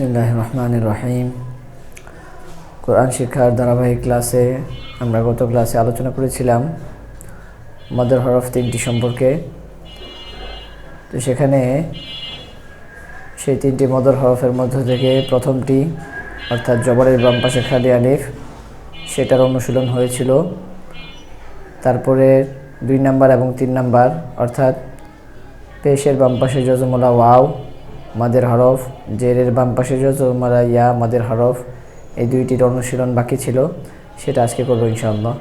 বিসমিল্লাহ রহমান রহিম কোরআন শিক্ষার ধারাবাহিক ক্লাসে আমরা গত ক্লাসে আলোচনা করেছিলাম মদের হরফ তিনটি সম্পর্কে। তো সেখানে সেই তিনটি মদর হরফের মধ্য থেকে প্রথমটি, অর্থাৎ জবরের বাম পাশে খালি আলিফ, সেটার অনুশীলন হয়েছিল। তারপরে দুই নাম্বার এবং তিন নাম্বার, অর্থাৎ পেশের বাম পাশে যজমলা ওয়াও মাদের হরফ, জেরের বাম পাশে যজমলা ইয়া, মাদের হরফ, এই দুইটির অনুশীলন বাকি ছিল। সেটা আজকে করব ইনশাআল্লাহ।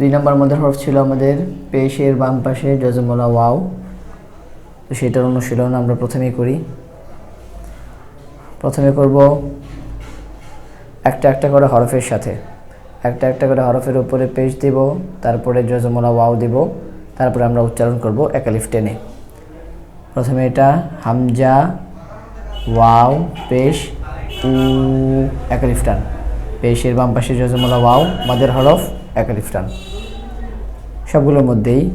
দুই নম্বর মধ্যে হরফ ছিল আমাদের পেশের বাম পাশে যজমলা ওয়াও। তো সেটার অনুশীলন আমরা প্রথমেই করি। প্রথমে করব একটা একটা করে হরফের সাথে। একটা একটা করে হরফের উপরে পেশ দিব, তারপরে যজমলা ওয়াও দিব, তারপরে আমরা উচ্চারণ করব একালিফ টেনে। প্রথমে এটা, হামজা, ওয়াও, পেশ, উ, একালিফ পেশের বাম পাশে যজমলা ওয়াও, মাদের হরফ, একালিফ সবগুলোর মধ্যেই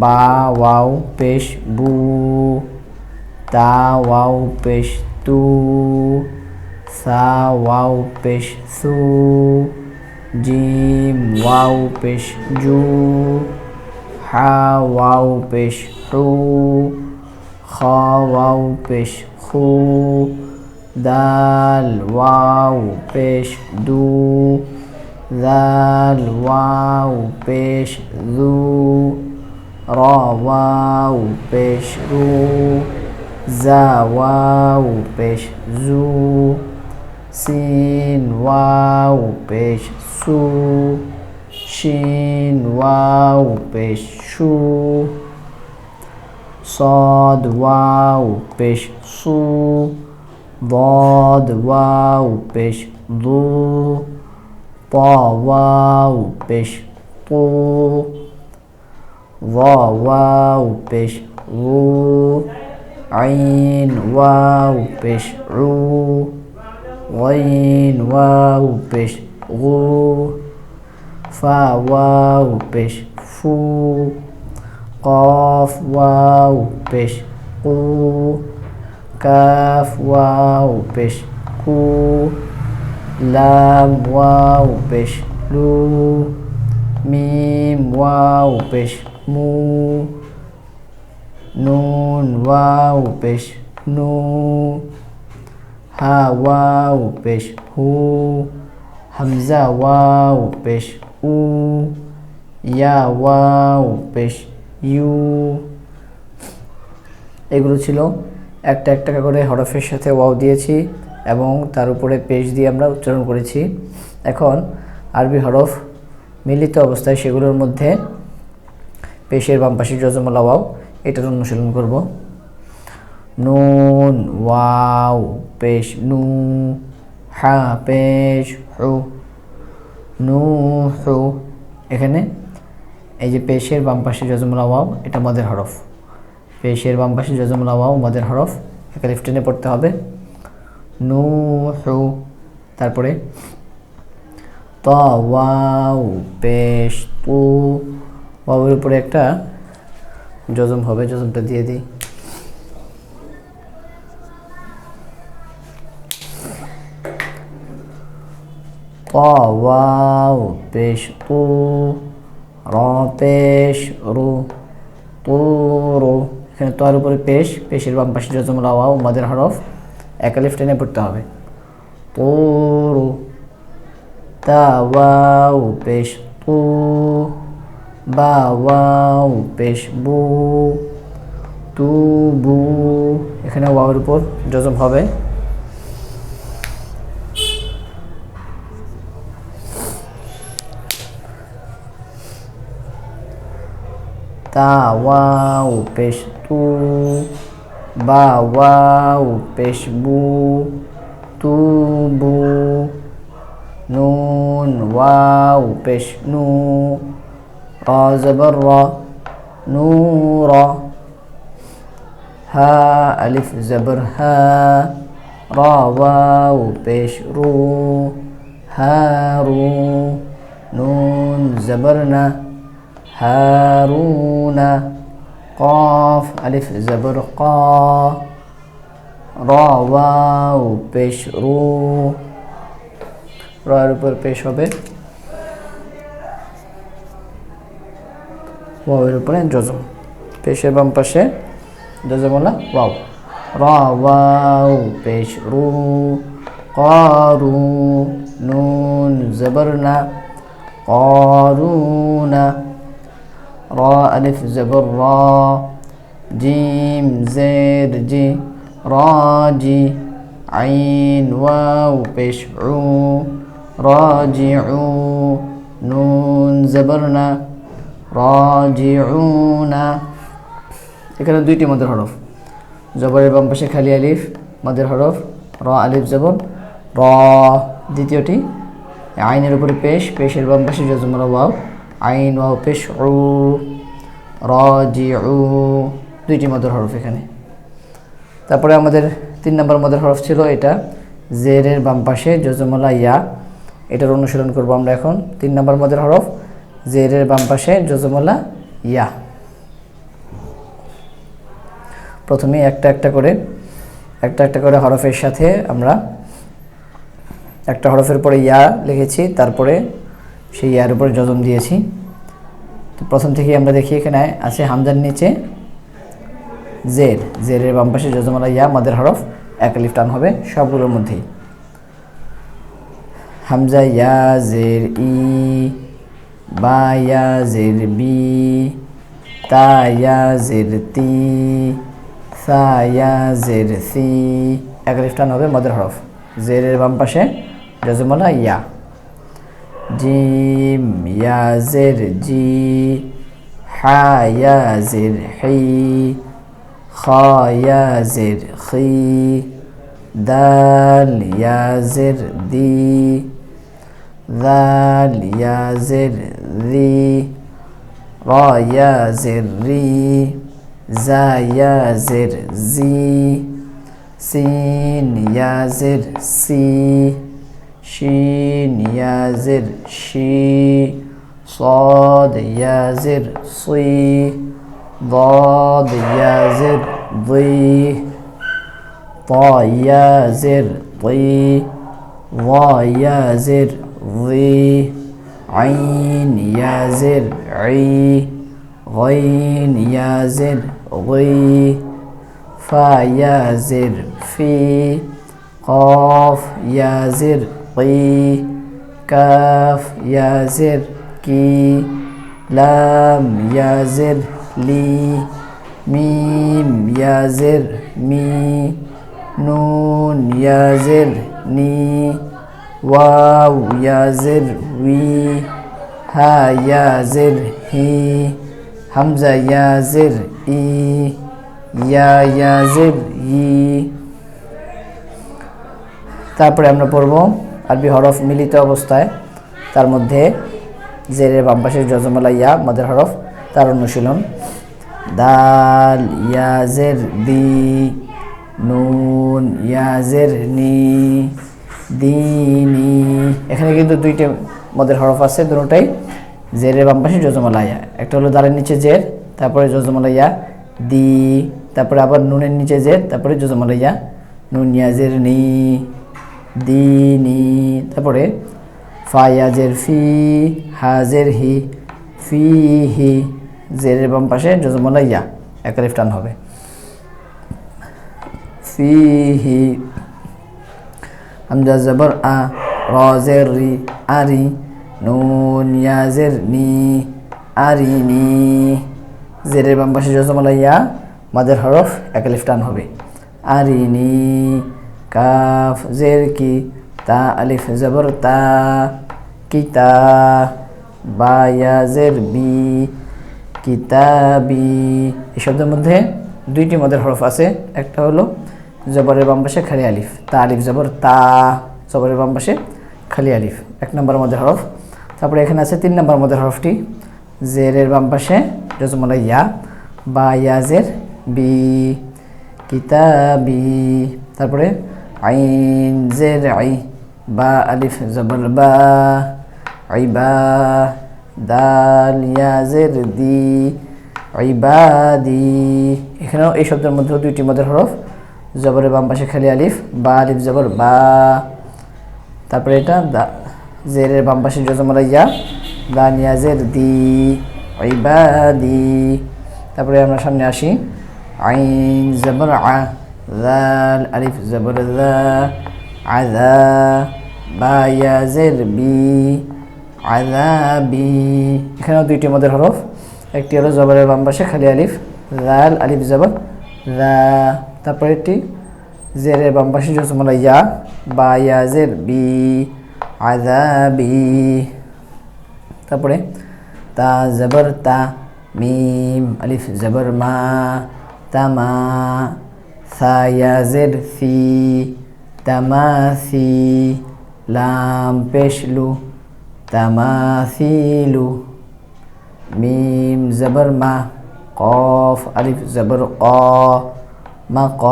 বা, ওয়াও, পেশ, বু, তা, ওয়াও, পেশ, তু, সা, ওয়াও, পেশ, সু, জিম, ওয়াও, পেশ, জু, হা, ওয়াও, পেশ হু خا واو پیش خو دال واو پیش دو زال واو پیش ذو را واو پیش رو زا واو پیش زو سین واو پیش سو شین واو پیش شو. صاد واو peixe su ضاد واو peixe do pó واو peixe tu vó واو peixe lu عين واو peixe ru غين واو peixe غو فا واو peixe fu. قاف واو بش قو كاف واو بش كو لام واو بش لو ميم واو بش مو نون واو بش نو ها واو بش هو همزة واو بش أو يا واو بش ইউ এগুলো ছিল। একটা একটা করে হরফের সাথে ওয়াও দিয়েছি এবং তার উপরে পেশ দিয়ে আমরা উচ্চারণ করেছি। এখন আরবি হরফ মিলিত অবস্থায় সেগুলোর মধ্যে পেশের বাম পাশে যজমলা ওয়াও, এটার অনুশীলন করব। নুন, ওয়াও, পেশ, নু, হা, পেশ, হু, নু, হু, এখানে এই যে পেশের বাম পাশে যজমলা ওয়াও এটা মদের হরফ। পেশের বাম পাশে যজমলা ওয়াও মদের হরফ। এখানে টেনে পড়তে হবে। নুহু, তারপরে ত ওয়াও পেশ, তু। ওয়াওয়ের উপরে একটা যজম হবে, যজমটা দিয়ে দিই। ত পেশ, তু। র পেশ রু তু রু। এখানে তোয়ার উপরে পেশ, পেশের বাম পাশে যজমলা ওয়াও মাদের হরফ। একালিফ টেনে পড়তে হবে। তুরু তা ওয়াও পেশ তু, বা ওয়াও পেশ বু, তু বু। এখানে ওয়াওয়ের উপর যজম হবে। তা ওয়াও পেশ তু বা ওয়াও পেশ বু তুবু নুন ওয়াও পেশ নু রা জবর রা নূর হা আলিফ জবর হা রা ওয়াও পেশ রু হারু নুন জবর না هارون قاف ألف زبر قا র ওয়াও পেশ রু র এর উপর পেশ হবে ওয়াওয়ের উপরে জজম পেশের বাম পাশে জজমলা ওয়াও র ওয়াও পেশ রু قارو نون زبرنا قارون را ألف زبر را جيم زير جي راجي عين واو পেশ عو راجعو নুন জবরনা রাজিউনা এখানে দুইটি মদের হরফ জবরের বাম পাশে খালি আলিফ মদের হরফ র আলিফ জবর র দ্বিতীয়টি আইনের উপরে পেশ পেশের বাম পাশে জজমরা ওয়াও আইন ওয়াও পেশ দুইটি মদের হরফ এখানে। তারপরে আমাদের তিন নম্বর মদের হরফ ছিল এটা, জেরের বাম পাশে জজমলা ইয়া। এটার অনুশীলন করব আমরা এখন। তিন নম্বর মদের হরফ, জেরের বাম পাশে জজমলা ইয়া। প্রথমে একটা একটা করে, একটা একটা করে হরফের সাথে আমরা একটা হরফের পরে ইয়া লিখেছি, তারপরে সেই ইয়ার উপরে জজম দিয়েছি। তো প্রথম থেকে আমরা দেখি এখানে আছে হামজার নিচে জের। জেরের বাম পাশে জজমালা ইয়া, মাদের হরফ, এক লিফ টান হবে সবগুলোর মধ্যেই। হামজা ইয়া, জের ই, বা ইয়া, জের বি, তা ইয়া, জের তি, সা ইয়া, জের সি, এক লিফ টান হবে মাদের হরফ। জেরের বাম পাশে জজমালা ইয়া। জিম ইয়া জের জি হা ইয়া জের হি খা ইয়া জের খি দাল ইয়া জের দি দাল ইয়া জের রি রা ইয়া জের রি জা ইয়া জের জি সিন ইয়া জের সি شين يا زر شي صاد يا زر صي ضاد يا زر ضي طا يا زر طي ضا يا زر ضي عين يا زر عي غين يا زر غي فا يا زر في قاف يا زر قي كاف يا زر كي لام يا زر لي ميم يا زر مي نون يا زر ني واو يا زر وي ها يا زر هي همزة يا زر إي يا يا زر ই তারপরে আমরা পড়ব আরবি হরফ মিলিত অবস্থায়, তার মধ্যে জেরের বাম পাশে জজমালা ইয়া মদের হরফ, তার অনুশীলন। দাল, ইয়াজের দি, নুন, ইয়াজের নি দিনি এখানে কিন্তু দুইটা মদের হরফ আছে দুটোটাই জেরের বাম পাশে জজমালা ইয়া একটা হলো দালের নিচে জের, তারপরে জজমালা ইয়া দি, তারপরে আবার নুনের নিচে জের, তারপরে জজমালা ইয়া নুন, ইয়াজের নি। দিনি। তারপরে ফায়াজের ফি, হাজের হি ফি হি জেরের বাম পাশে জজমলা ইয়া টান হবে। ফি হি হামজা জবর আ, রজের রি, আরি, নুন ইয়াজের নি, আরি নি। জেরের বাম পাশে জজমলা ইয়া মাদের হরফ একালিফ টান হবে। আরিনি কাফ, জের কি? তা, আলিফ, জবর, তা। কিতা বা, ইয়া, জের, বি। কিতাবি। এই শব্দের মধ্যে দুইটি মদের হরফ আছে। একটা হলো জবরের বাম পাশে খালি আলিফ, তা, আলিফ, জবর, তা। জবরের বাম পাশে খালি আলিফ, এক নম্বর মদের হরফ। তারপরে এখানে আছে তিন নম্বর মদের হরফটি, জেরের বাম পাশে জজমলা ইয়া, বা ইয়াজের বি। কিতাবি। তারপরে আইন জের আই বা আলিফ জবর বা আইবা দাল ইয়াজের দি আইবাদি এখানেও এই শব্দের মধ্যে দুইটি মধ্যে হরফ জবরের বাম পাশে খালি আলিফ, বা আলিফ জবর বা। তারপরে এটা দা, জেরের বাম পাশে জজমরা ইয়া দা নিয়াজের দি। ইবাদি তারপরে আমরা সামনে আসি, আইন জবর আ। জাল আলিফ জবর দা আদা বা ইয়াজের বি আদাবি এখানেও দুইটি মদের হরফ। একটি হলো জবরের বাম পাশে খালি আলিফ। লাল আলিফ জবর লা তারপরে একটি জেরের বাম পাশে জসমলা ইয়া। বা ইয়াজের বি আদাবি তারপরে তা জবর তা মিম আলিফ জবর মা তামা সা ইয়াজের সি তামাসি লাম পেশলু তামাসিলু মিম জবর মা কফ আলিফ জবর ক মা ক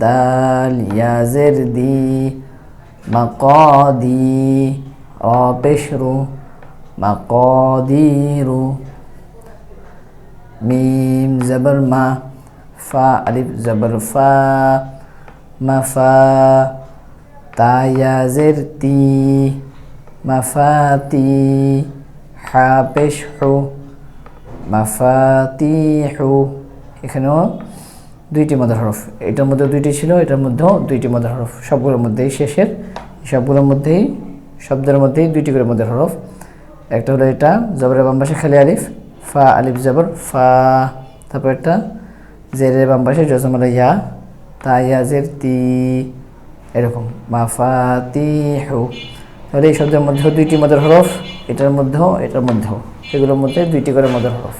দাল ইয়াজের দি মাকদি র পেশরু মাকদিরু মিম জবর মা ফা আলিফ জবর ফা মাফা তায়াজের তি মাফাতি হা পেশ হু এখানেও দুইটি মদের হরফ। এটার মধ্যে দুইটি ছিল, এটার মধ্যেও দুইটি মদের হরফ। সবগুলোর মধ্যেই শেষের, সবগুলোর মধ্যেই, শব্দের মধ্যেই দুইটি করে মদের হরফ। একটা হলো এটা, জবরের বাম পাশে খালি আলিফ, ফা, আলিফ, জবর, ফা, তারপর একটা জেরের বাম পাশে জজমালা ইয়া তা ইয়াজের তি এরকম মাফাতিহু তাহলে এই শব্দের মধ্যেও দুইটি মদের হরফ, এটার মধ্যেও এটার মধ্যেও। এগুলোর মধ্যে দুইটি করে মদের হরফ।